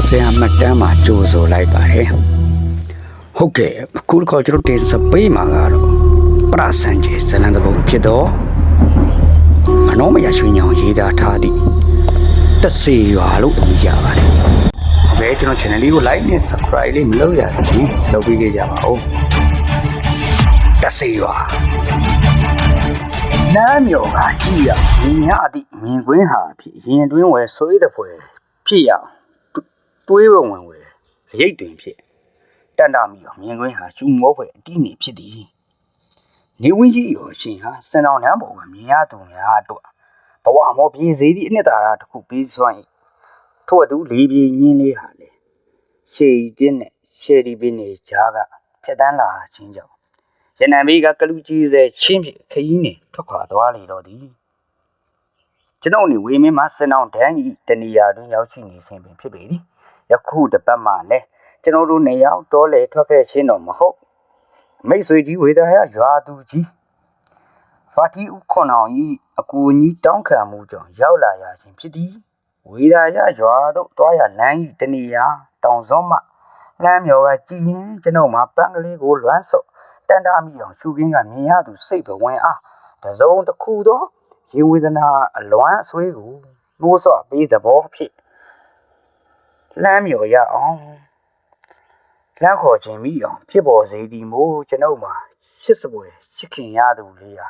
တော်ဆရာမှတ်တမ်းမှာကြိုးဆိုလိုက်ပါတယ်ဟုတ်ကဲ့အခုတစ်ခါကျွန်တော်တင်စပေးမှာကတော့ပရဆန်ကျေဇလန်တပုတ်ဖြစ်တော့မနောမယရွှေညောင်ရေးသားထားသည့်တက်စေရွာလို့အမည်ရပါတယ်ဟုတ်ကဲ့ကျွန်တော် channel လေးကို like နဲ့ subscribe လေးမလုပ်ရသေးဘူးလုပ်ပြီးကြပါဦးတက်စေရွာလမ်းမြော်ကကြည့်ရမြင်ရသည့်မြင်ကွင်းဟာဖြစ်ရင်တွင်းဝယ်ဆွေးတဲ့ဖွယ်ဖြစ်ရအောင် တွေးဝဝင်ဝဲအရိတ်တွင်ဖြစ်တန်တာမီရောမြင်ကွင်းဟာရှူမောဖွယ်အတိနေဖြစ်သည်နေဝင်းကြီးရောရှင်ဟာစံတော်နန်းပေါ်ကမြင်ရသူများအတွက်ဘဝမောပြေးစေသည့်အနှစ်သာရတစ်ခုပြီးစွမ်း၏ထို့အတူလေးပြေးညင်းလေးဟာလေရှေးတင်းနဲ့ရှေးဒီပင်နေကြားကဖြတ်တန်းလာခြင်းကြောင့်ရနံဘေးကကလူကြီးစေချင်းဖြင့်ခရီးနှင့်ထွက်ခွာသွားလေတော့သည်ကျွန်ုပ်နေဝေမင်းမှစံတော်ဒန်းဤတဏီယာတွင်ရောက်ရှိနေခြင်းပင်ဖြစ်ပေသည် ယခုတစ်ပတ်မှလည်းကျွန်တော်တို့နေရောက်တောလေထွက်ခဲ့ရှင်းတော့မဟုတ်မိတ်ဆွေကြီးဝေဒာယရွာသူကြီးဖာတီဥခွန်အောင်ကြီးအကူကြီးတောင်းခံမှုကြောင့်ရောက်လာရခြင်းဖြစ်သည်ဝေဒာယရွာတို့တွားရလမ်းကြီးတနေရာတောင်စောမှလမ်းမြော်ကကြည်ရင်ကျွန်ုပ်မှာပန်းကလေးကိုလွမ်းဆော့တန်တာမိအောင်ရှုခင်းကမြင်ရသူစိတ်ဘဝင်အားတစုံတစ်ခုသောရင်ဝေဒနာအလွမ်းအဆွေးကိုနှိုးဆော့ပေးသဘောဖြစ် လမ်းမြော်ရအောင်လမ်းခေါ်ခြင်းမိအောင်ဖြစ်ပေါ်စေသည်မို့ကျွန်ုပ်မှာရှစ်စပွဲရှစ်ခင်ရသူလေးဟာ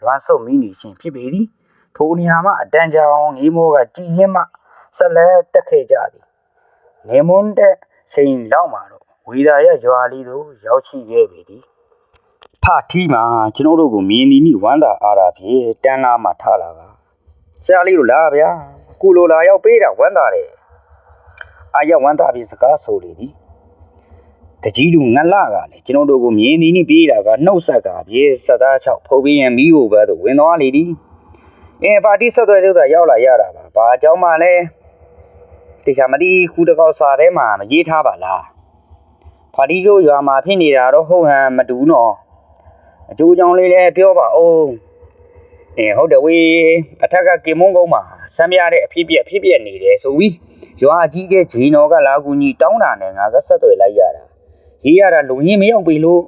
လွမ်းဆုပ်မိနေခြင်းဖြစ်ပေသည်ထိုနေရာမှာအတန်ကြာအောင်ငေးမောကကြည်ရင်မှဆက်လက်တက်ခဲ့ကြသည်နေမွန်းတဲ့ချိန်လောက်မှာတော့ဝီသာရရွာလေးတို့ရောက်ရှိခဲ့ပြီသည်ဖထီးမှာကျွန်တော်တို့ကိုမြင်သည်နိဝမ်းသာအားရဖြင့်တန်းလာမှထလာကဆရာလေးတို့လာဗျာကုလိုလာရောက်ပေးတာဝမ်းသာတယ် အာရဝန္တာပြီးစကားဆိုလေသည်တကြီးလူငလကလည်းကျွန်တော်တို့ကိုမြင်သည်နှင့်ပြေးတာကနှုတ်ဆက်ကပြေစသားချောက်ဖုတ်ပြီးရင်မိကိုပဲသို့ဝင်သွားလေသည်အင်းပါတီဆက်သွယ်လို့သာရောက်လာရတာပါဘာအကြောင်းမှလဲတေချာမတီခုတစ်ခေါက်စာထဲမှာမရေးထားပါလားပါတီကျိုးရွာမှာဖြစ်နေတာတော့ဟုတ်ဟန်မတူနော်အကျိုးကြောင့်လေးလည်းပြောပါဦးအင်းဟုတ်တယ်ဝေးအထက်ကကင်မုန်းကုန်းမှာဆမ်းပြတဲ့အဖြစ်ပြက်ဖြစ်ပြက်နေတယ်ဆိုပြီး ရွာကြီးကဂျီနော်ကလာကူညီတောင်းတာနဲ့ငါကဆက်သွယ်လိုက်ရတာရေးရတာလုံရင်မရောက်ပြီလို့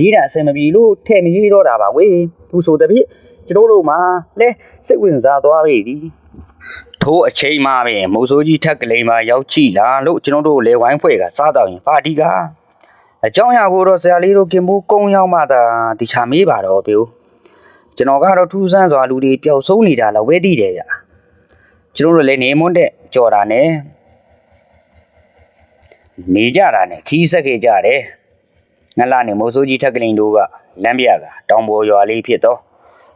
ရေးတာအဆင်မပြေလို့ထဲ့မရေးတော့တာပါဝေးသူဆိုတဲ့ဖြင့်ကျွန်တော်တို့မှာလဲစိတ်ဝင်စားသွားပြီဒီထိုးအချိန်မှပဲမိုးစိုးကြီးထက်ကလေးမှာရောက်ကြည့်လာလို့ကျွန်တော်တို့လေဝိုင်းဖွဲ့ကစားတော့ရင်ပါတီကအကြောင်းအရာကိုတော့ဆရာလေးတို့ကင်ဖို့ကုန်းရောက်မှသာဒီချာမေးပါတော့ဗျကျွန်တော်ကတော့ထူးဆန်းစွာလူတွေပျောက်ဆုံးနေတာတော့ဝဲသိတယ်ဗျကျွန်တော်တို့လည်းနေမွန်းတဲ့ ကြော်တာနဲ့နေကြတာနဲ့ခီးဆက်ခဲ့ကြတယ်ငလာနေမိုးစိုးကြီးထက်ကလင်တို့ကလမ်းပြကတောင်ပေါ်ရွာလေးဖြစ်တော့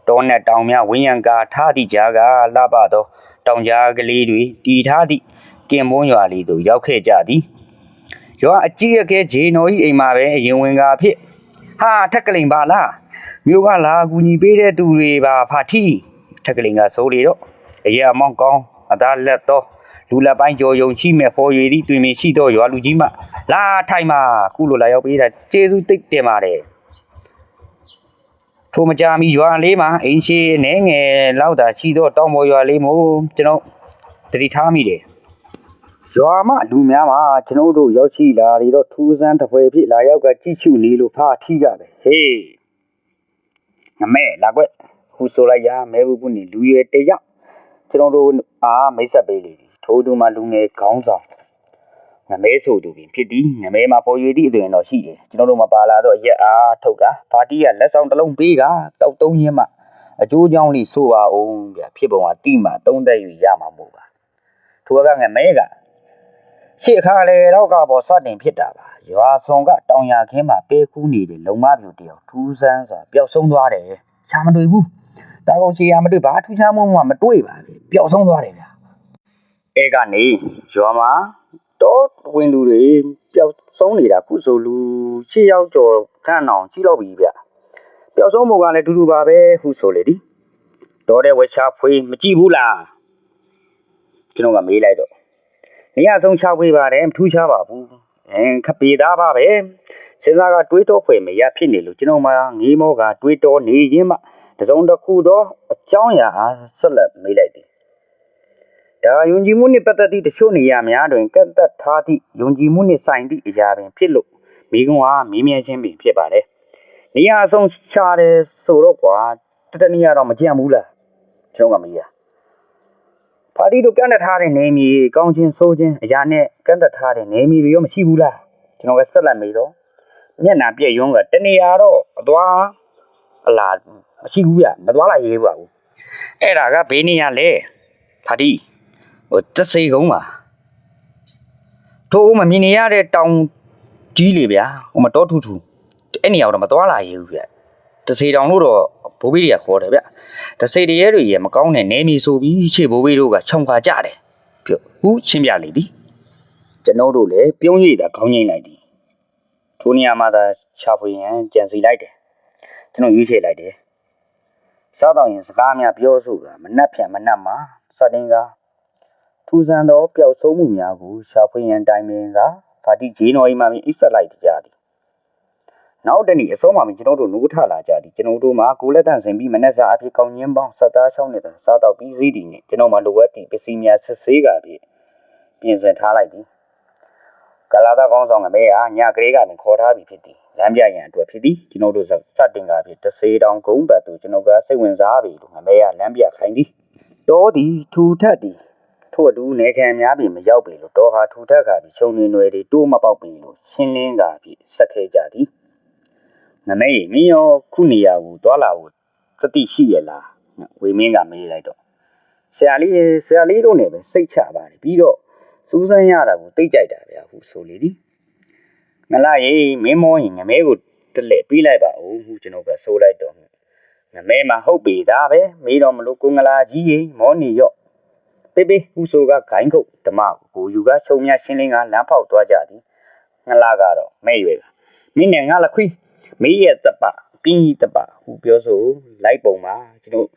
တောနဲ့တောင်များဝင်းရံကာထားသည့်ကြားကလှပသောတောင်ကြားကလေးတွေတီထားသည့်ကင်မွန်းရွာလေးသို့ရောက်ခဲ့ကြသည်ရွာအကြီးအကဲဂျေနော်ကြီးအိမ်မှာပဲအရင်ဝင်ကာဖြစ်ဟာထက်ကလင်ပါလားမြို့ကလာကူညီပေးတဲ့သူတွေပါဖာထီထက်ကလင်ကစိုးလေတော့အရာမောင်းကောင်းအသားလက်တော့ လူလက်ပိုင်းကြော်ယုံရှိမဲ့ပေါ်ရည်သည့်တွင်မြင်ရှိသောရွာလူကြီးမှလာထိုင်မှာခုလိုလာရောက်ပေးတာကျေးဇူးတိတ်တင်ပါတယ်ထိုမကြမီရွာလေးမှာအင်းရှိနဲငယ်လောက်သာရှိသောတောင်ပေါ်ရွာလေးမို့ကျွန်တော်တတိထားမိတယ်ရွာမှာလူများမှာကျွန်တော်တို့ရောက်ရှိလာပြီးတော့ထူးဆန်းတစ်ပွဲဖြစ်လာရောက်ကကြည့်ချူနေလို့ဖာထီးကပဲဟေးငမဲလာကွက်ဟူဆိုလိုက်ရမဲဘူးပုနေလူရွယ်တယောက်ကျွန်တော်တို့အားမိတ်ဆက်ပေးလေသည် ထိုးသူမှလူငယ်ခေါင်းဆောင်ငမဲဆိုသူပင်ဖြစ်သည်ငမဲမှာပေါ်ရွေသည့်အသွင်တော့ရှိတယ်ကျွန်တော်တို့မပါလာတော့ရက်အားထုတ်ကပါတီကလက်ဆောင်တစ်လုံးပေးကတောက်တုံးရင်းမှအကျိုးကြောင့်လိဆိုပါအောင်ဗျဖြစ်ပုံကတိမှသုံးသက်ယူရမှာမို့ပါထိုကငမဲကရှေ့ခါလေတော့ကပေါ်စတင်ဖြစ်တာပါရွာဆောင်ကတောင်ရခင်းမှာပဲခူးနေတဲ့လုံမပြူတယောက်ထူးဆန်းစွာပျောက်ဆုံးသွားတယ်ရှာမတွေ့ဘူးတာကောင်ချီရမတွေ့ဘာထူးခြားမှုမှမတွေ့ပါဘူးပျောက်ဆုံးသွားတယ်ဗျ အဲကနေရွာမှာတောဝင်လူတွေပျောက်ဆုံးနေတာခုဆိုလူရှစ်ယောက်ကျော်ခန့်အောင်ရှိတော့ပြီဗျပျောက်ဆုံးမှုကလည်းဒူဒူပါပဲဟုဆိုလေဒီတော်တဲ့ဝက်ချဖွေးမကြည့်ဘူးလားကျွန်တော်ကမေးလိုက်တော့နေရာဆုံးချဖွေးပါတယ်မထူးခြားပါဘူးအင်းခပေသားပါပဲစဉ်းစားကတွေးတောဖွယ်မရဖြစ်နေလို့ကျွန်တော်မှငေးမောကတွေးတောနေရင်းမှတစုံတစ်ခုသောအကြောင်းအရာအားဆက်လက်မေးလိုက်သည် ဒါယုံကြည်မှုနှင့်ပတ်သက်သည့်တချို့နေရာများတွင်ကန့်သက်ထားသည့်ယုံကြည်မှုနှင့်ဆိုင်သည့်အရာပင်ဖြစ်လို့မိကွန်းအားမေးမြန်းခြင်းပင်ဖြစ်ပါတယ်။နေရာအဆုံးချတယ်ဆိုတော့ကွာတတနည်းတော့မကြံဘူးလားကျွန်တော်ကမေးရ။ပါတီတို့ကန့်သက်ထားတဲ့နေမီကောင်းချင်းဆိုးချင်းအရာနဲ့ကန့်သက်ထားတဲ့နေမီတွေရောမရှိဘူးလားကျွန်တော်ကဆက်လက်မေးတော့မျက်နှာပြည့်ရုံးကတနေရာတော့အသွားအလားမရှိဘူးဗျမသွားလိုက်ရေးပါဘူး။အဲ့ဒါကဘေးနေရလဲပါတီ ဟိုတစေကုန်းပါထိုးမမြင်နေရတဲ့တောင်ကြီးလေဗျာဟိုမတော်ထူထူအဲ့နေရာတော့မသွားလာရဘူးဗျတစေတောင်လို့တော့ဘိုးဘေးတွေကခေါ်တယ်ဗျတစေတရေတွေရမကောင်းတဲ့နေမီဆိုပြီးရှေ့ဘိုးဘေးတို့ကခြုံခါကြတယ်ပြုတ်ဟူးရှင်းပြလေသည်ကျွန်တော်တို့လည်းပြုံးရည်တာခေါင်းငိမ့်လိုက်သည်ထိုနေရာမှာသာချဖွေရန်ကြံစီလိုက်တယ်ကျွန်တော်ရွေးချယ်လိုက်တယ်စားတော့ရင်စကားများပြောဆိုကမနှက်ဖြန်မနှက်မှာစတင်က ထူဆန်းသောပျောက်ဆုံးမှုများကိုရှာဖွေရန်တိုင်ပင်ကဗာတိဂျေနော်အိမ်မှပင်အိဆက်လိုက်ကြသည်နောက်တနေ့အစောမှကျွန်တော်တို့နိုးထလာကြသည်ကျွန်တော်တို့မှာကိုလက်တန့်စင်ပြီးမနေ့စာအဖြစ်ကောင်းညင်းပေါင်းဆက်သားချောင်းနေတဲ့စားတော့ပြီးစည်းသည်နှင့်ကျွန်တော်မှာလိုအပ်သည့်ပစ္စည်းများစစ်ဆေးကပြီးပြင်ဆင်ထားလိုက်သည်ကလာသာကောင်းဆောင်ကမဲအားညကလေးကနေခေါ်ထားပြီးဖြစ်သည်လမ်းပြရန်အတွက်ဖြစ်သည်ကျွန်တော်တို့စတင်ကပြီးတစေတောင်ဂုံးပတ်သူကျွန်တော်ကစိတ်ဝင်စားပြီလို့ငမဲရလမ်းပြခိုင်းသည်တောသည်ထူထက်သည် ထို့အတူနေခံများပြင်မရောက်ပြီလို့တော်ဟာထူထက်ခါပြီးခြုံနေွယ်တွေတိုးမပေါက်ပြီလို့ရှင်းလင်းကာပြီးဆက်ခဲ့ကြသည်နမေးမင်းရောခုနေရကိုတွာလာကိုတတိရှိရလားဝေမင်းကမေးလိုက်တော့ဆရာလေးဆရာလေးတို့နဲ့ပဲစိတ်ချပါတယ်ပြီးတော့စူးစမ်းရတာကိုသိကြိုက်တာဗျာဟုဆိုလေသည်ငလာရေမင်းမောရင်ငမဲကိုတလဲပြီးလိုက်ပါဦးဟုကျွန်တော်ကဆိုလိုက်တော့ငမဲမှာဟုတ်ပြီဒါပဲမေးတော့မလို့ကိုငလာကြီးရေမောနေရော့ ပေပေဟူဆိုကဂိုင်းခုတ်ဓမ္မကိုယူကချုံမြရှင်းလင်းကလမ်းဖောက်သွားကြသည်ငလာကတော့မဲ့ရွယ်ကမင်းနဲ့ငါလခွေးမေးရဲ့တပပင်းကြီးတပဟူပြောဆိုလိုက်ပုံမှာကျွန်တော်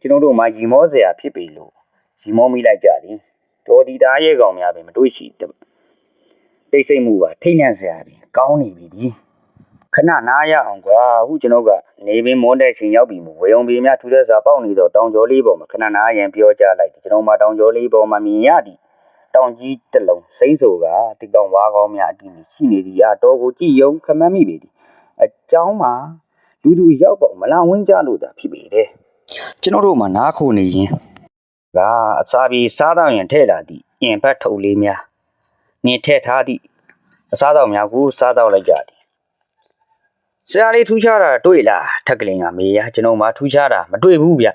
ကျွန်တော်တို့မှာရီမောစရာဖြစ်ပြီလို့ရီမောမိလိုက်ကြသည်တော်ဒီသားရဲ့ကောင်များပင်မတွေ့ရှိတိတ်ဆိတ်မှုပါထိတ်လန့်စရာပင်ကောင်းနေပြီဒီ ခဏနားရအောင်ကွာဟုကျွန်တော်ကနေပင်မောတဲ့ချိန်ရောက်ပြီမို့ဝေယုံပေများထူတဲ့စာပေါက်နေတော့တောင်ကျော်လေးပေါ်မှာခဏနားရန်ပြောကြလိုက်တယ်ကျွန်တော်မှတောင်ကျော်လေးပေါ်မှာမြင်ရသည်တောင်ကြီးတစ်လုံးစိမ့်ဆိုကတိကောင်ဝါကောင်းများအတီးရှိနေသည်အတော်ကိုကြည်ယုံခမမ်းမိပေသည်အเจ้าမှာလူသူရောက်ပေါ့မလာဝင်းကြလို့တာဖြစ်ပေတယ်ကျွန်တော်တို့မှနားခိုနေရင်ကအစာပြေစားတော့ရင်ထဲ့လာသည့်အင်ဖက်ထုပ်လေးများနင်ထဲ့ထားသည့်အစားတော့များကိုစားတော့လိုက်ကြသည် ဆရာလေးထူးခြားတာတွေ့လားထက်ကလင်ကမေးရကျွန်တော်မှထူးခြားတာမတွေ့ဘူးဗျ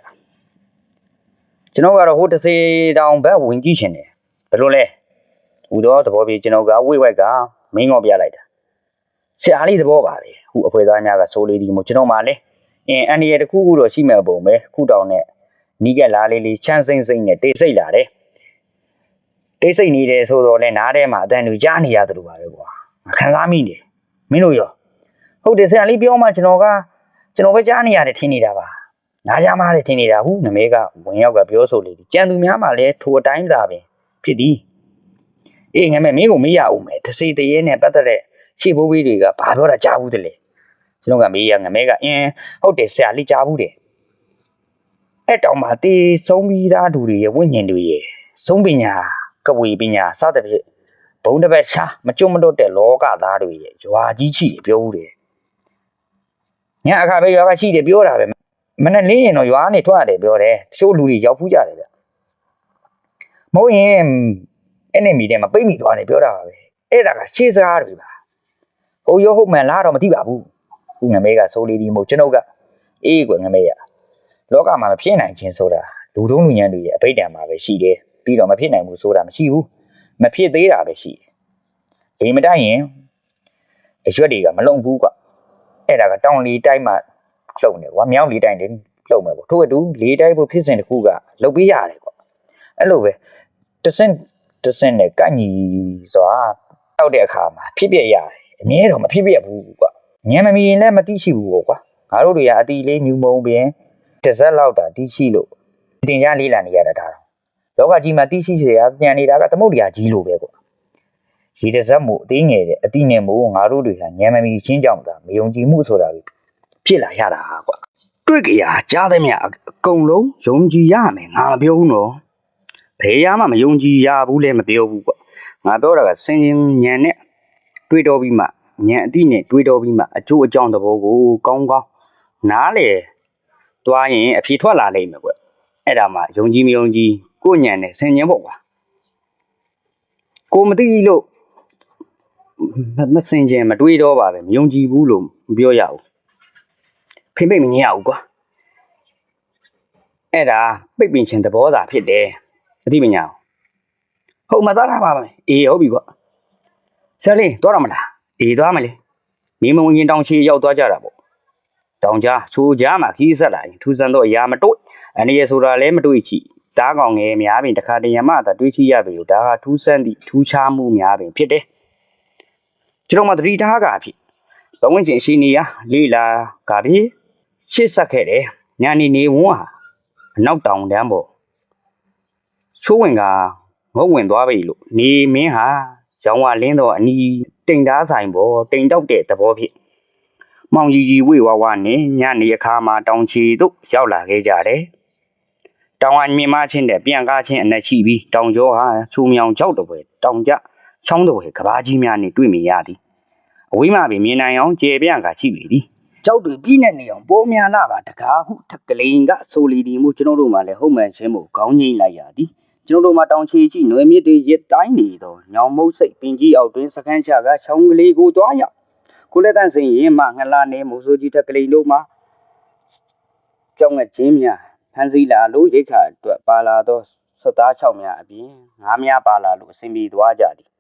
ကျွန်တော်ကတော့ဟိုတစ်စေတောင်ဘက်ဝင်ကြည့်ရှင်တယ်ဘယ်လိုလဲဟူတော့သဘောပြေကျွန်တော်ကဝိဝိုက်ကမင်းငေါ်ပြလိုက်တာဆရာလေးသဘောပါပဲဟူအဖွဲသားများကဆိုလေးဒီမို့ကျွန်တော်မှလည်းအင်းအန်ဒီရတစ်ခုခုတော့ရှိမဲ့ပုံပဲခုတောင်နဲ့နီးကက်လားလေးလေးချမ်းစိမ့်စိမ့်နဲ့တိတ်ဆိတ်လာတယ်တိတ်ဆိတ်နေတယ်ဆိုတော့လဲနားထဲမှာအတန်လူကြားနေရတယ်လို့ပါပဲကွာခံစားမိတယ်မင်းတို့ရော ဟုတ်တယ်ဆရာလေးပြောမှကျွန်တော်ကကျွန်တော်ပဲကြားနေရတယ်ထင်နေတာပါနားကြားမှလည်းထင်နေတာဟုနမဲကဝင်ရောက်ကပြောဆိုလေသည်ကြံသူများမှလည်းထိုအတိုင်းသာပင်ဖြစ်သည်အေးငါမဲမင်းကိုမေးရအောင်မယ်တစေတရေနဲ့ပတ်သက်တဲ့ရှေ့ဘိုးဘေးတွေကဘာပြောတာကြားဘူးတလေကျွန်တော်ကမေးရငမဲကအင်းဟုတ်တယ်ဆရာလေးကြားဘူးတယ်အဲ့တောင်မှတေးဆုံးပြီးသားသူတွေရဲ့ဝိညာဉ်တွေရဲ့ဆုံးပညာကဝေပညာစသဖြင့်ဘုံတစ်ပတ်ရှားမကြွမတော့တဲ့လောကသားတွေရဲ့ရွာကြီးရှိတယ်ပြောဘူးတယ် ညအခါပဲရွာကရှိတယ်ပြောတာပဲမနဲ့လင်းရင်တော့ရွာကနေထွက်ရတယ်ပြောတယ်တချို့လူတွေရောက်ဖူးကြတယ်ဗျမဟုတ်ရင်အဲ့နေမီတဲ့မှာပိတ်မိသွားတယ်ပြောတာပါပဲအဲ့ဒါကရှေးစကားတွေပါဟုတ်ရောဟုတ်မှန်လားတော့မသိပါဘူးခုငမဲကဆိုလီဒီမို့ကျွန်ုပ်ကအေးကွယ်ငမဲရလောကမှာမဖြစ်နိုင်ခြင်းဆိုတာလူတုံးလူညံတွေရဲ့အဘိဓမ္မာပဲရှိတယ်ပြီးတော့မဖြစ်နိုင်ဘူးဆိုတာမရှိဘူးမဖြစ်သေးတာပဲရှိတယ်ဒီမတိုင်ရင်အရွက်တွေကမလုံဘူးကွ အဲ့ဒါကတောင်လီတိုက်မှလှုပ်နေကွာမြောင်းလီတိုက်နေလှုပ်မယ်ပေါ့ထို့အတူလီတိုက်ဖို့ဖြစ်စဉ်တစ်ခုကလှုပ်ပေးရတယ်ကွာအဲ့လိုပဲတဆင့်တဆင့်နဲ့ကန့်ညီစွာတောက်တဲ့အခါမှာဖြစ်ပြရတယ်အမြဲတော့မဖြစ်ပြဘူးကွာညံမမီရင်လည်းမသိရှိဘူးပေါ့ကွာငါတို့တွေကအတီလေးမြူမုံပင်တစ်စက်လောက်တာသိရှိလို့တင်ကြလေးလာနေရတာဒါတော့လောကကြီးမှာသိရှိเสียညံနေတာကသမုတ်တရားကြီးလို့ပဲကွာ ရေတစက်မှုအသေးငယ်တဲ့အတိငယ်မှုငါတို့တွေဟာညံမမီရှင်းကြောင်တာမယုံကြည်မှုဆိုတာကိုဖြစ်လာရတာကွာတွေ့ကြရကြားသမျှအကုန်လုံးယုံကြည်ရမယ်ငါမပြောဘူးနော်ဘဘယ်ရမှမယုံကြည်ရဘူးလည်းမပြောဘူးကွငါပြောတာကစင်ရင်ညံနဲ့တွေးတော်ပြီးမှညံအတိနဲ့တွေးတော်ပြီးမှအကျိုးအကြောင်းသဘောကိုကောင်းကောင်းနားလေတွားရင်အဖြေထွက်လာလိမ့်မယ်ကွအဲ့ဒါမှယုံကြည်မယုံကြည်ကိုညံနဲ့စင်ញင်ပေါ့ကွာကိုမသိလို့ မမစင်ကြင်မတွေးတော့ပါပဲမယုံကြည်ဘူးလို့မပြောရဘူးဖိမိတ်မငြင်းရဘူးကွာအဲ့ဒါပိတ်ပင်ခြင်းသဘောသာဖြစ်တယ်အသိပညာကိုဟုတ်မသားတာပါမယ်အေးဟုတ်ပြီကွာဆရာလေးသွားရမလားအေးသွားမလဲမင်းမဝင်ရင်တောင်ချီရောက်သွားကြတာပေါ့တောင်ကြားချိုးကြားမှာခီးဆက်လာရင်ထူးဆန်းတော့အရာမတွေ့အနေရဆိုတာလည်းမတွေ့ချီတားကောင်ငယ်များပင်တခါတရံမှသာတွေးချရပြီလို့ဒါကထူးဆန်းသည့်ထူးခြားမှုများပင်ဖြစ်တယ် ကျွန်တော်မသတိထားကဖြစ်ဘဝဝင်ချင်းရှိနေရလေးလာကပြီရှစ်ဆက်ခဲ့တယ်ညာနေနေဝန်းဟာအနောက်တောင်တန်းပေါ်ချိုးဝင်ကငုံဝင်သွားပြီလို့နေမင်းဟာရောင်ဝလင်းတော့အနီးတိမ်သားဆိုင်ပေါ်တိမ်တောက်တဲ့သဘောဖြစ်မောင်ကြီးကြီးဝေဝဝနဲ့ညနေအခါမှာတောင်ချီတို့ရောက်လာခဲ့ကြတယ်တောင်ဝမြင်မချင်းတဲ့ပြန်ကားချင်းအနက်ရှိပြီးတောင်ကျောဟာချူမြောင်ကြောက်တပွဲတောင်ကြ ချောင်းတပွဲကဘာကြီးများနဲ့တွေ့မြင်ရသည်အဝိမပင်မြင်နိုင်အောင်ကျေပြန့်ကရှိပြီသည်ကြောက်တွေပြည့်နေနေအောင်ပေါ်များလာပါတကားဟုထက်ကလေးကဆိုလီဒီမှုကျွန်တော်တို့မှလည်းဟုတ်မှန်ချင်းမို့ခေါင်းငိမ့်လိုက်ရသည်ကျွန်တော်တို့မှတောင်ချီကြီးနွယ်မြစ်တွေရစ်တိုင်းနေတော့ညောင်မုတ်စိတ်ပင်ကြီးအောက်တွင်စခန်းချကချောင်းကလေးကိုတွားရောက်ကိုလက်တန့်စင်ရင်မှငလာနေမိုးစိုးကြီးထက်ကလေးတို့မှကြောင်းငချင်းများဖန်စီလာလို့ရိတ်ခါအတွက်ပါလာသောစသား၆များအပြင်ငါးများပါလာလို့အစဉ်ပြေသွားကြသည်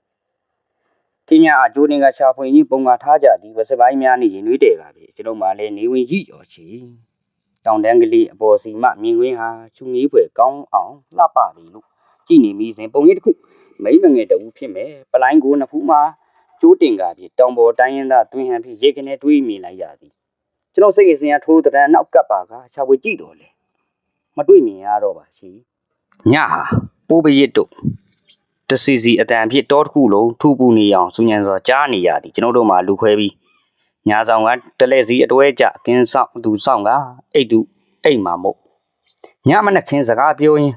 တင်းများအကျိုးတင်ကရှာဖွေကြီးပုံကထားကြသည်ဝစပိုင်းများနေရင်နှွေးတယ်ပါပြီကျွန်တော်မှလည်းနေဝင်ကြီးရော်ချီတောင်တန်းကလေးအပေါ်စီမှမြင်ကွင်းဟာချူငေးဖွယ်ကောင်းအောင်လှပပြီလို့ကြည်နေမိစဉ်ပုံရိပ်တစ်ခုမိမ့်မငယ်တဝူဖြစ်မယ်ပလိုင်းကိုနှစ်ဖူးမှာကျိုးတင်ကပြီတောင်ပေါ်တိုင်းရင်းသားတွင်ဟန်ဖြစ်ရေကနေတွေးမြင်လိုက်ရသည်ကျွန်တော်စိတ်အစဉ်အထိုးတရံနောက်ကပ်ပါကရှာဖွေကြည့်တော်လေမတွေ့မြင်ရတော့ပါရှိညဟာပိုးပရစ်တို့ တစီစီအတန်ဖြစ်တောတစ်ခုလုံးထူပူနေအောင်စူညံစွာကြားနေရသည်ကျွန်တော်တို့မှလူခွဲပြီးညာဆောင်ကတလဲစီအတွဲကြကင်းဆောင်သူဆောင်ကအိတ်သူအိတ်မှာမို့ညမနက်ခင်းစကားပြောရင်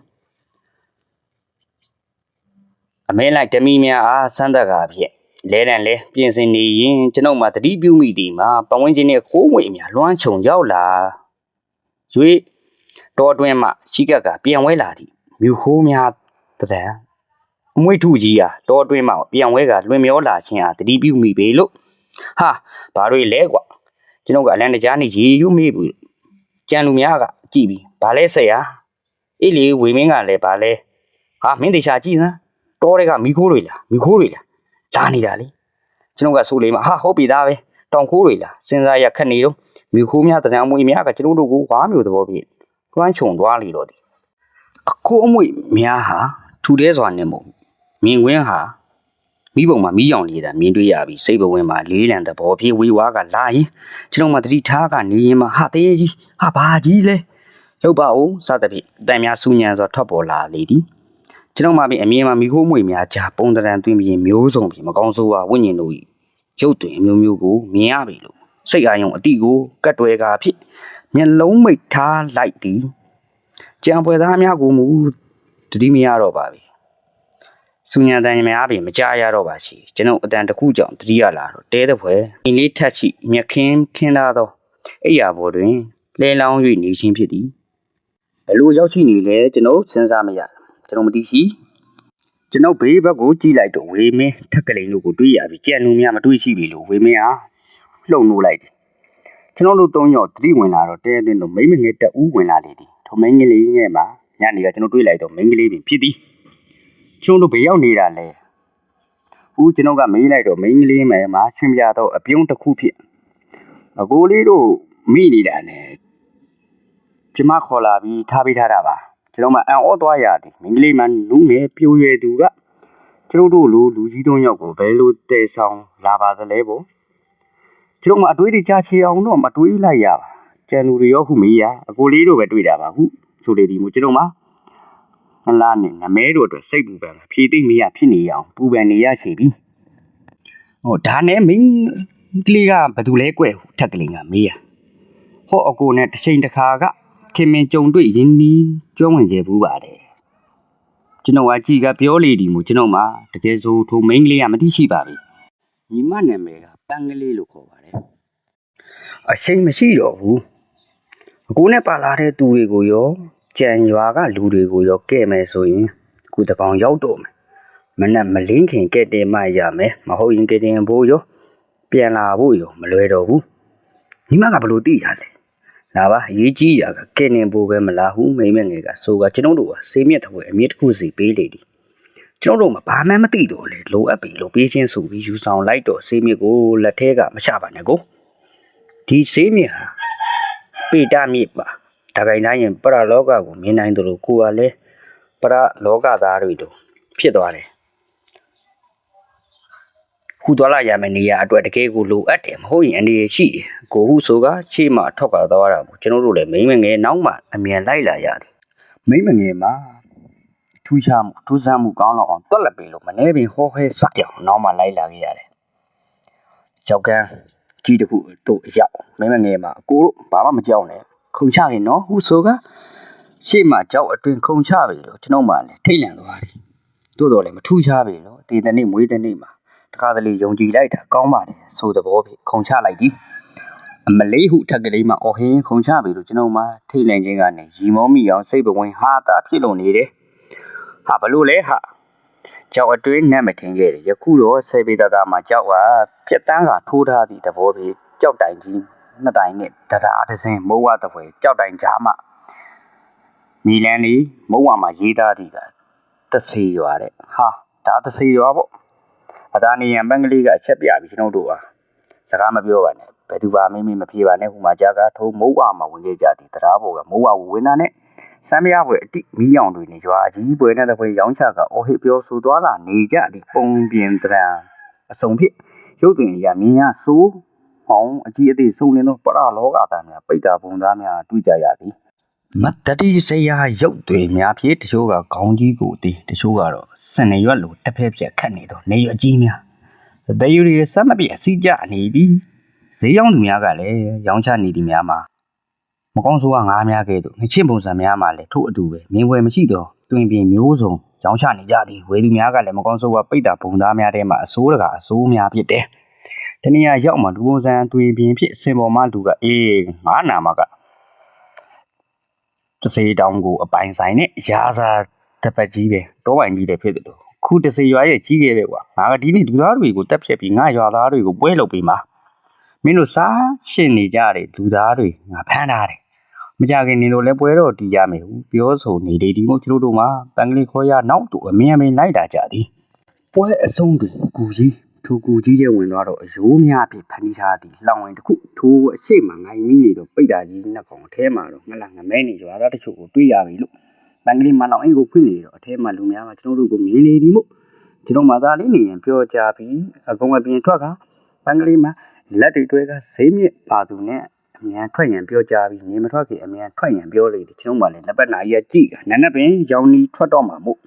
အမဲလိုက်တမီများအားစမ်းတကာဖြင့်လဲတန်လဲပြင်ဆင်နေရင်ကျွန်ုပ်မှတတိပြုမိသည်မှာပဝင်းချင်းနဲ့ခိုးငွေများလွှမ်းခြုံရောက်လာ၍တောအတွင်းမှရှိကက်ကပြန်ဝဲလာသည်မြူခိုးများတံ အမွေထုကြီးဟာတောအတွင်းမှာပြန်ဝဲကလွင်မျောလာခြင်းဟာတတိပြုမိပေလို့ဟာဘာတွေလဲကွာကျွန်တော်ကအလန်တကြားနေရေယူမိဘူးကြံလူများကကြည့်ပြီးဘာလဲဆက်ရအေးလေဝေမင်းကလည်းဘာလဲဟာမင်းတေချာကြည့်စမ်းတောတွေကမိခိုးတွေလားမိခိုးတွေလားလာနေတာလေကျွန်တော်ကဆိုလေမှာဟာဟုတ်ပြီသားပဲတောင်ခိုးတွေလားစဉ်းစားရခက်နေတော့မိခိုးများတံမွေများကကျွန်တော်တို့ကိုဝါမျိုးသဘောပြတွမ်းချုံသွားလေတော့ဒီအခိုးအမွေများဟာထူတဲစွာနဲ့မို့ မြင်ကွင်းဟာမိဘုံမှာမီးရောင်နေတာမြင်တွေ့ရပြီးစိတ်ဘဝင်မှာလေးလံသဘောပြေဝေဝါကလာရင်ကျွန်တော်မှတတိထားကနေရင်မှဟာတေးကြီးဟာဘာကြီးလဲရုပ်ပါအောင်စသဖြင့်တန်များစူညံစွာထွက်ပေါ်လာလေသည်ကျွန်တော်မှပြင်အမြင်မှာမိခိုးမွေများကြာပုံတရံတွင်ပြီးမျိုးစုံပြီးမကောင်းဆိုးဝါဝိညာဉ်တို့၏ရုပ်တွင်အမျိုးမျိုးကိုမြင်ရပြီလို့စိတ်အာရုံအတိကိုကတ်တွဲကာဖြစ်မျက်လုံးမိတ်ထားလိုက်သည်ကြံပွဲသားများကိုမူတတိမရတော့ပါပြီ စူညာတန်များပြီမကြရတော့ပါရှိကျွန်ုပ်အတန်တစ်ခုကြောင့်တတိယလာတော့တဲတဲ့ဖွဲအင်းလေးထက်ရှိမြက်ခင်းခင်းလာသောအိယာဘော်တွင်လဲလောင်း၍နေခြင်းဖြစ်သည်ဘလို့ရောက်ရှိနေလဲကျွန်ုပ်စဉ်းစားမရကျွန်တော်မသိရှိကျွန်ုပ်ဘေးဘက်ကိုကြည့်လိုက်တော့ဝေမင်းထက်ကလေးတို့ကိုတွေ့ရပြီကြံလူများမတွေ့ရှိပြီလို့ဝေမင်းဟာလှုပ်နိုးလိုက်တယ်ကျွန်တော်တို့သုံးယောက်တတိဝင်လာတော့တဲတဲ့တော့မိမ့်မငယ်တက်ဦးဝင်လာလေသည်ထိုမိန်းကလေးငယ်မှာညနေကကျွန်တော်တွေ့လိုက်တော့မိန်းကလေးပင်ဖြစ်သည် ကျုံတို့ဘေးရောက်နေတာလဲဦးကျွန်တော်ကမေးလိုက်တော့မိန်းကလေးမယ်မှာချွင်ပြတော့အပြုံးတစ်ခုဖြစ်အကိုလေးတို့မိနေတာနဲ့ကျမခေါ်လာပြီးထားပေးထားတာပါကျွန်တော်မှအံ့ဩသွားရသည်မိန်းကလေးမှလူငယ်ပြိုရွယ်သူကကျွန်တော်တို့လိုလူကြီးသုံးယောက်ကိုဘယ်လိုတည်ဆောင်လာပါသလဲပေါ့ကျွန်တော်မှအတွေးတွေကြားချေအောင်တော့မတွေးလိုက်ရပါကျန်လူတွေရောခုမေးရအကိုလေးတို့ပဲတွေ့တာပါဟုဆိုလေဒီမူကျွန်တော်မှ ငလာနဲ့ငမဲတို့အတွက်စိတ်ပူပန်ဖြည့်သိမ့်မရဖြစ်နေအောင်ပူပန်နေရရှိပြီဟိုဒါနဲ့မင်းကလေးကဘာတူလဲကွယ်ထက်ကလေးကမေးရဟောအကိုနဲ့တစ်ချိန်တစ်ခါကခင်မင်ကြုံတွေ့ရင်းနီးကျွမ်းဝင်ခဲ့ဘူးပါတယ်ကျွန်တော်အကြည့်ကပြောလေဒီမူကျွန်တော်မှာတကယ်ဆိုထိုမိန်းကလေးကမသိရှိပါဘူးညီမနာမည်ကပန်းကလေးလို့ခေါ်ပါတယ်အရှိန်မရှိတော့ဘူးအကူနဲ့ပါလာတဲ့သူတွေကိုရော ကြံရွာကလူတွေကိုရောကဲ့မယ်ဆိုရင်အခုတကောင်ရောက်တော့မယ်မနဲ့မလင်းခင်ကဲ့တင်မှရမယ်မဟုတ်ရင်ကဲ့တင်ဖို့ရောပြန်လာဖို့ရောမလွယ်တော့ဘူးညီမကဘယ်လိုသိရလဲလာပါအရေးကြီးရကကဲ့တင်ဖို့ပဲမလားဟုမိမ့်မငယ်ကဆိုကကျွန်တော်တို့ကစေးမြက်တစ်ခွေအမြင့်တစ်ခုစီပေးလေဒီကျွန်တော်တို့မှဘာမှမသိတော့လေလိုအပ်ပြီလို့ပေးချင်းဆိုပြီးယူဆောင်လိုက်တော့ဆေးမြစ်ကိုလက်ထဲကမချပါနဲ့ကိုဒီဆေးမြစ်ဟာပေတမြစ်ပါ ဒါကြိုင်တိုင်းရင်ပရလောကကိုမြင်နိုင်တယ်လို့ကိုကလည်းပရလောကသားတွေတို့ဖြစ်သွားတယ်ခုသွားလာရမယ့်နေရာအတွက်တကယ်ကိုလိုအပ်တယ်မဟုတ်ရင်အနေရရှိတယ်ကိုဟုဆိုကရှေ့မှာထောက်ကသွားတာမို့ကျွန်တော်တို့လည်းမိမ့်မငယ်နောက်မှအမြန်လိုက်လာရတယ်မိမ့်မငယ်မှာထူးခြားမှုထူးဆန်းမှုကောင်းတော့အောင်တွက်လက်ပြီလို့မနေပင်ဟောဟဲစပြောင်နောက်မှလိုက်လာခဲ့ရတယ်။ကြောက်ကန်းကြီးတစ်ခုတို့အရောက်မင်းမငယ်မှာအကိုတို့ဘာမှမကြောက်နဲ့ ခုံချရင်နော်ဟုဆိုကရှေ့မှာကြောက်အတွင်ခုံချပြီလို့ကျွန်တော်မှလည်းထိတ်လန့်သွားတယ်။တို့တော့လည်းမထူးခြားပြီလို့ဒီတနေ့မွေးတဲ့နေ့မှာတခါတလေယုံကြည်လိုက်တာကောင်းပါတယ်ဆိုတဲ့ဘောဖြစ်ခုံချလိုက်သည်အမလေးဟုထက်ကလေးမှာအော်ဟင်းခုံချပြီလို့ကျွန်တော်မှထိတ်လန့်ခြင်းကနေရီမောမိအောင်စိတ်ပဝင်ဟာတာဖြစ်လို့နေတယ်ဟာဘလို့လဲဟာကြောက်အတွင်းနဲ့မထင်ခဲ့တယ်ယခုတော့ဆေးပေသားသားမှာကြောက်ကပြက်တန်းကထိုးထားသည့်သဘောပြီးကြောက်တိုင်ကြီး နှစ်တိုင်နဲ့တဒါအတစင်းမိုးဝတပွဲကြောက်တိုင်ကြားမှမီလန်လေးမုံဝမှာရေးသားသည့်ကတဆေရွာတဲ့ဟာဒါတဆေရွာပေါ့အသားနေရန်ပန်းကလေးကအချက်ပြပြီးကျွန်တော်တို့ဟာစကားမပြောပါနဲ့ဘယ်သူပါမင်းမင်းမဖြေပါနဲ့ဟိုမှာကြာကထိုးမုံဝမှာဝင်ခဲ့ကြသည်တရားပေါ်ကမုံဝဝင်တာနဲ့စမ်းမရပွဲအတိမီးရောင်တွေနဲ့ရွာကြီးပွဲနဲ့တပွဲရောင်းချကအော်ဟစ်ပြောဆိုသွားလာနေကြသည့်ပုံပြင်တရံအစုံဖြစ်ရုပ်တွင်ရမြင်ရဆိုး ဟောင်းအကြီးအသေးစုံလင်သောပရလောကသားများပိတ္တာဘုံသားများတွေ့ကြရသည်မတတိစရာရုပ်တွေများဖြင့်တချို့ကခေါင်းကြီးကိုတည်တချို့ကတော့စနေရွက်လိုတစ်ဖက်ပြက်ခတ်နေတော့နေရွက်ကြီးများတယူရီစမ်းမပြအစီကြနေသည်ဈေးရောင်းသူများကလည်းရောင်းချနေသည်များမှာမကောင်းဆိုးကငားများကဲ့သို့ငချင်းပုံစံများမှလည်းထို့အတူပဲမြင်ွယ်မရှိတော့တွင်ပြင်မျိုးစုံရောင်းချနေကြသည်ဝေသူများကလည်းမကောင်းဆိုးကပိတ်တာဘုံသားများထဲမှာအစိုးတကအစိုးများဖြစ်တယ်။ တနည်းအားရောက်မှလူပုံစံတွင်ပြင်ဖြစ်စင်ပေါ်မှလူကအေးငါနာမကတစေတောင်ကိုအပိုင်ဆိုင်နဲ့ရာစာတပတ်ကြီးပဲတောပိုင်ကြီးတယ်ဖြစ်တယ်လို့ခုတစေရွာရဲ့ကြီးခဲ့ပဲကွာငါကဒီနေ့လူသားတွေကိုတက်ဖြတ်ပြီးငါရွာသားတွေကိုပွဲလုပ်ပြီးမှာမင်းတို့စားရှင်းနေကြတယ်လူသားတွေငါဖမ်းထားတယ်မကြခင်နေလို့လဲပွဲတော့တီးရမယ်ဟုပြောဆိုနေလေဒီမို့ကျွန်တော်တို့မှာတန်ကလေးခေါ်ရနောက်တူအမင်းအမင်းလိုက်တာကြသည်ပွဲအဆုံးတွင်ကူကြီး ထိုကူကြီးရဲ့ဝင်သွားတော့အယိုးများဖြင့်ဖန်တီးထားသည်လောင်ဝင်တစ်ခုထိုအရှိမှငိုင်မိနေတော့ပိတ်တာကြီးနှစ်ကောင်အထဲမှာတော့ငလငမဲနေကြွားသားတချို့ကိုတွေးရပြီလို့တန်ကလေးမလောင်အိမ်ကိုဖွင့်နေတော့အထဲမှာလူများကကျွန်တော်တို့ကိုမြင်နေသည်မို့ကျွန်တော်မသားလေးနေရင်ပြောကြပြီးအကုန်အပြင်ထွက်ကတန်ကလေးမှာလက်တွေတွဲကဈေးမြင့်ပါသူနဲ့အမြန်ထွက်ရင်ပြောကြပြီးနေမထွက်ခင်အမြန်ထွက်ရင်ပြောလေဒီကျွန်တော်မှလည်းနှစ်ပတ်နာရီကကြည့်နန်းနပ်ပင်ရောင်နီထွက်တော့မှာမို့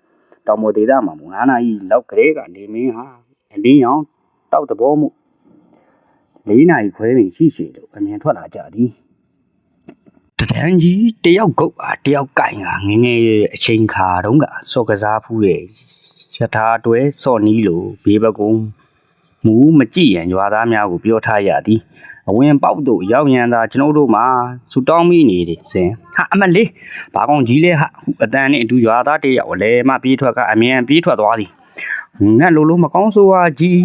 တောင်မော်ဒေသမှာမို့9နာရီလောက်ကလေးကနေမင်းဟာ အလင်းရောင်တောက်တဘောမှု၄နာရီခွဲရင်ရှိရှိလို့အမြန်ထွက်လာကြသည်တတန်းကြီးတယောက်ကုတ်အားတယောက်ကင်ကငငယ်ရဲ့အချိန်ခါတုန်းကစော့ကစားဖူးရဲ့ရထားတွဲစော့နီးလိုဘေးဘကုံမူမကြည့်ရန်ရွာသားများကိုပြောထားရသည်အဝင်ပေါက်တို့ရောက်ရန်သာကျွန်တော်တို့မှာဆူတောင်းမိနေတယ်စင်ဟာအမလေးဘာကောင်ကြီးလဲဟာဟုအတန်နဲ့အတူရွာသားတယောက်လဲမပြေးထွက်က အမြန်ပြေးထွက်သွားသည် ငတ်လိုလိုမကောင်းဆိုးဝါကြီး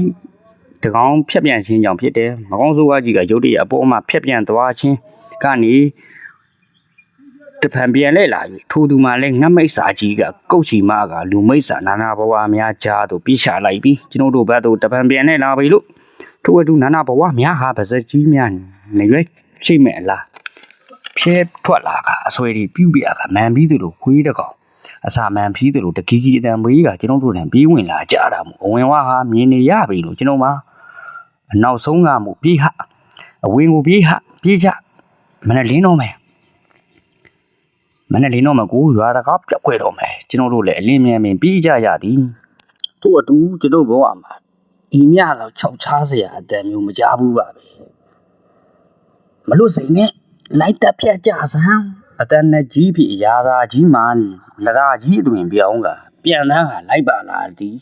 တကောင်ဖြက်ပြန်ခြင်းကြောင့်ဖြစ်တယ်မကောင်းဆိုးဝါကြီးကရုတ်တရက်အပေါ်မှာဖြက်ပြန်သွားခြင်းကနေတဖန်ပြန်လဲလာပြီထိုသူမှလည်းငတ်မိတ်စာကြီးကကုတ်ချီမကလူမိတ်စာနာနာဘဝများကြားသို့ပြချလိုက်ပြီးကျွန်တော်တို့ဘက်သို့တဖန်ပြန်လဲလာပြီလို့ထိုအတူနာနာဘဝများဟာပါစက်ကြီးများနေရွယ်ရှိမဲ့အလားဖြဲထွက်လာကအဆွဲတွေပြုတ်ပြကမန်ပြီးသူတို့ခွေးတကောင် အစာမန်ပြီးသူတို့တကီကီအတန်မွေးကကျွန်တော်တို့နဲ့ပြီးဝင်လာကြတာမို့အဝင်ဝါဟာမြင်နေရပြီလို့ကျွန်တော်မှာအနောက်ဆုံးကမို့ပြေးဟအဝင်ကိုပြေးဟပြေးကြမနဲ့လင်းတော့မယ်မနဲ့လင်းတော့မကိုရွာတကားပြက်ခွဲတော့မယ်ကျွန်တော်တို့လည်းအလင်းမြန်မြန်ပြေးကြရသည်တို့အတူကျွန်တော်ဘဝမှာဒီမြလောက်ခြောက်ချားစရာအတန်မျိုးမကြဘူးပါပဲမလို့စိန်နဲ့လိုက်တက်ဖြတ်ကြစမ်း အတန်နဲ့ကြီးဖြစ်အရာသာကြီးမှလရာကြီးအသွင်ပြောင်းကပြန်တန်းဟာလိုက်ပါလာသည်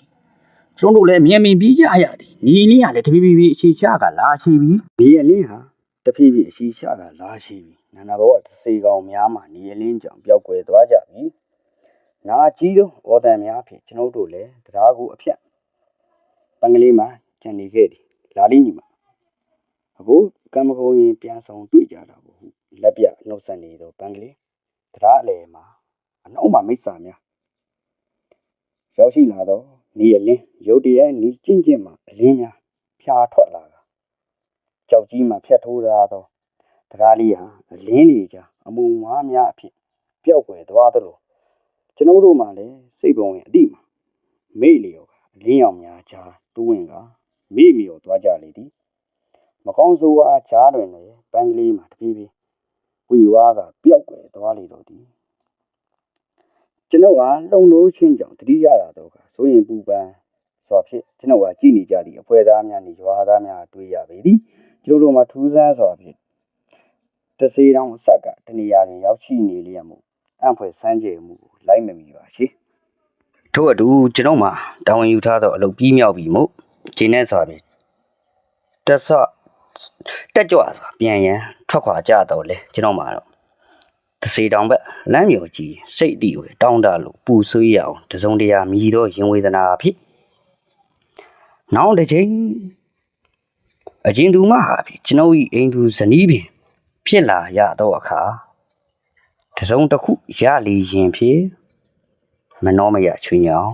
ကျွန်တော်တို့လည်းမြင်မြင်ပြီးကြရသည်နီနီကလည်းတဖြည်းဖြည်းအရှိချကလာရှိပြီဒီအလင်းဟာတဖြည်းဖြည်းအရှိချကလာရှိပြီနာနာဘောကစေကောင်များမှနီအလင်းကြောင့်ပျောက်ကွယ်သွားကြပြီနာကြီးသောဩတန်များဖြင့်ကျွန်တော်တို့လည်းတရားကိုအဖြတ်ပန်ကလေးမှာကျန်နေခဲ့သည်လာလိညီမအခုကံမကုံရင်ပြန်ဆောင်တွေ့ကြတာပေါ့ဟုတ် လက်ပြနှုတ်ဆက်နေတော့ပန်ကလေးတရားအလယ်မှာအနှောက်မှမိစ္ဆာများရောက်ရှိလာတော့နေအလင်းရုတ်တရက်နီးကျင့်ကျင့်မှအလင်းများဖြာထွက်လာတာကြောက်ကြီးမှဖြတ်ထိုးလာတော့တရားလေးဟာအလင်းလေးကြားအမုံမွားများအဖြစ်ပျောက်ကွယ်သွားသလိုကျွန်တော်တို့မှလည်းစိတ်ပုံဝင်အတိမှာမေ့လျော်ကအလင်းရောင်များကြားတိုးဝင်ကမေ့မြော်သွားကြလေသည်မကောင်းဆိုးဝါးကြားတွင်လည်းပန်းကလေးမှာတပြေးပြေး ဝီဝါကပျောက်ကွယ်သွားလေတော့သည်ကျွန်ုပ်ဟာလုံလို့ချင်းကြောင့်တတိရတာတော့ကဆိုရင်ပူပန်းဆိုဖြစ်ကျွန်ုပ်ဟာကြည်နေကြသည့်အဖွဲသားများနှင့်ရွာသားများတွေ့ရပေသည်ကျွန်တော်တို့မှာထူးဆန်းစွာဖြင့်တစေတောင်ဆက်ကတနေရာတွင်ရောက်ရှိနေလျက်မို့အံ့ဖွယ်ဆန်းကျယ်မှုကိုလိုက်မမီပါရှိထို့အတူကျွန်ုပ်မှာတာဝန်ယူထားသောအလုပ်ပြီးမြောက်ပြီမို့ခြေနဲ့စွာဖြင့်တက်ဆော့ တက်ကြွဆိုတာပြန်ရန်ထွက်ခွာကြတော့လေကျွန်တော်မှာတော့တစေတောင်ဘက်လမ်းမျိုးကြီးစိတ်အတီဝေတောင်းတလို့ပူဆွေးရအောင်တစုံတရာမြည်တော့ရင်ဝေဒနာဖြစ်နောက်တစ်ချိန်အကျဉ်သူမဟာဖြစ်ကျွန်တော်ဤအိမ်သူဇနီးပင်ဖြစ်လာရတော့အခါတစုံတစ်ခုရလီရင်ဖြစ်မနှောမရချွေညောင်း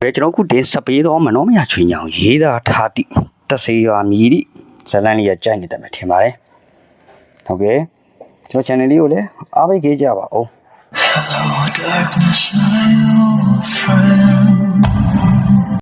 ဘယ်ကျွန်တော်ခုတင်စပေးတော့မနှောမရချွေညောင်းရေးတာထားတိ တက်စေရွာမြည်သည့်ဇလန်လေးရကြိုက်နေတယ်မယ်ထင်ပါတယ်ဟုတ်ကဲ့ကျွန်တော် channel လေးကိုလည်းအားပေးကြပါဦး Hello, darkness, my old